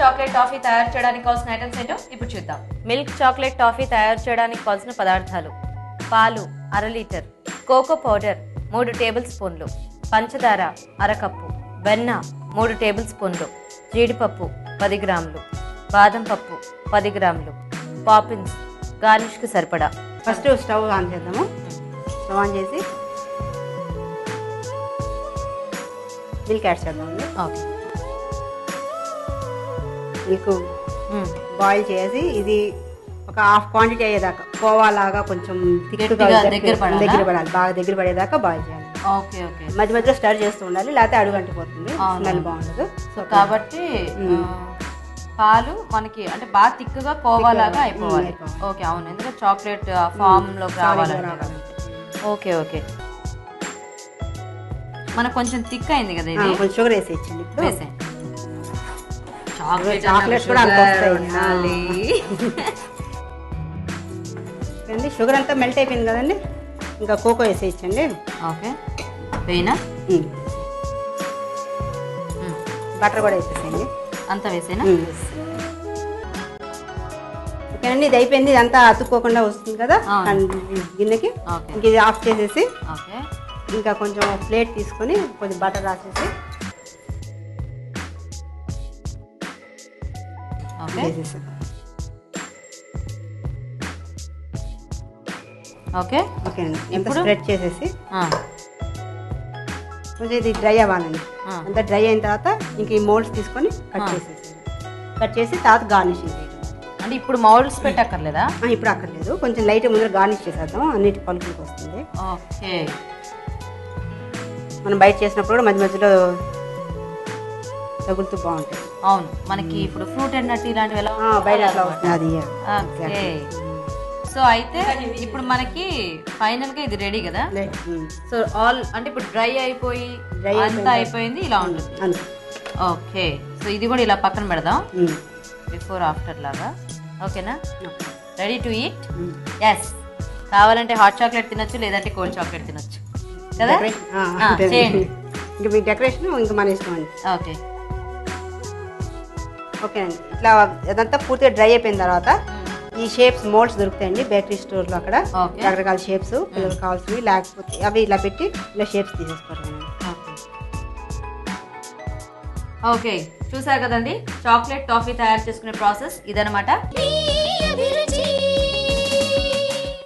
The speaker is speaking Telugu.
చాక్లెట్ టాఫీ తయారు చేయడానికి కావాల్సిన ఐటమ్స్ ఏంటో ఇప్పుడు చూద్దాం. మిల్క్ చాక్లెట్ టాఫీ తయారు చేయడానికి కావాల్సిన పదార్థాలు. పాలు అర లీటర్ కోకో పౌడర్ మూడు టేబుల్ స్పూన్లు పంచదార అరకప్పు వెన్న మూడు టేబుల్ స్పూన్లు జీడిపప్పు పది గ్రాములు బాదం పప్పు పది గ్రాములు పాపిన్స్ గార్నిష్కి సరిపడా. ఫస్ట్ స్టవ్ ఆన్ చేద్దాము. స్టవ్ ఆన్ చేసి మిల్క్ యాడ్ చేద్దామండి. ఓకే మిల్క్ బాయిల్ చేసి ఇది ఒక హాఫ్ క్వాంటిటీ అయ్యేదాకా కోవాలాగా కొంచెం దగ్గర పడాలా? బాగా దగ్గర పడేదాకా బాయిల్ చేయాలి. Okay okay. మధ్య మధ్యలో స్టార్ట్ చేస్తూ ఉండాలి లేకపోతే అడుగంటిపోతుంది. స్మెల్ బాగుండదు. సో కాబట్టి పాలు మనకి అంటే బాగా తిక్కుగా కోవాలాగా అయిపోవాలి. ఓకే అవును. ఎందుకంటే చాక్లెట్ ఫామ్లోకి రావాలంటే. రావాలి. Okay okay. మనకు కొంచెం థిక్ అయింది కదా ఇది? కొంచెం షుగర్ వేసి ఇచ్చండి వేసేయండి. చాక్లెట్స్ కూడా వస్తాయి. అండి షుగర్ అంతా మెల్ట్ అయిపోయింది కదండి? ఇంకా కోకో వేసి ఇచ్చండి ఓకే. వేయినా? బటర్ కూడా వేసేసేయండి. అంతా వేసేనా? ఓకేనండి ఇది అయిపోయింది. ఇదంతా అతుక్కోకుండా వస్తుంది కదా? గిన్నెకి. ఇంక ఇది ఆఫ్ చేసేసి ఇంకా కొంచెం ప్లేట్ తీసుకొని కొంచెం బటర్ రాసేసి ఓకే. ఓకే ఓకేనండి ఎంత ఇప్పుడు? స్ప్రెడ్ చేసేసి. కొంచెం ఇది డ్రై అవ్వాలండి. అంతా డ్రై అయిన తర్వాత ఇంక ఈ మోల్డ్స్ తీసుకొని కట్. చేసేసి కట్ చేసి తర్వాత గార్నిషింగ్ చేయడం. అంటే ఇప్పుడు మౌల్డ్స్ పెట్టక్కర్లేదా? ఇప్పుడు అక్కర్లేదు. కొంచెం లైట్ ముందర గార్నిష్ చేసేద్దాం. అన్నిటి పలుకులకి వస్తుంది. ఓకే. మనం బయట చేసినప్పుడు కూడా మధ్య మధ్యలో తగులుతూ బాగుంటాయి. అవును. మనకి ఇప్పుడు ఫ్రూట్ అండ్ నట్ ఇలాంటివి ఎలా అది ఓకే. సో అయితే ఇప్పుడు మనకి ఫైనల్గా ఇది రెడీ కదా. సో ఆల్ అంటే ఇప్పుడు డ్రై అయిపోయి అంతా అయిపోయింది. ఇలా ఉంటుంది. ఓకే. సో ఇది కూడా ఇలా పక్కన పెడదాం. బిఫోర్ ఆఫ్టర్ లాగా. ఓకేనా? Okay. Ready to eat. Yes కావాలంటే హాట్ చాక్లెట్ తినొచ్చు లేదంటే కోల్డ్ చాక్లెట్ తినొచ్చు. కదా. చేయండి. ఇంక మీ డెకరేషన్ ఇంకా మన ఇష్టం ఓకే. ఓకే అండి. ఇట్లా అదంతా పూర్తిగా డ్రై అయిపోయిన తర్వాత ఈ షేప్స్ మోల్డ్స్ దొరుకుతాయండి బేకరీ స్టోర్లో అక్కడ. ఓకే. రకరకాల షేప్స్ పిల్లలకు కావాల్సినవి లేకపోతే అవి ఇలా పెట్టి ఇలా షేప్స్ తీసేసుకోవడం ఓకే. ఓకే. చూసారు కదండి? చాక్లెట్ టాఫీ తయారు చేసుకునే ప్రాసెస్ ఇదనమాట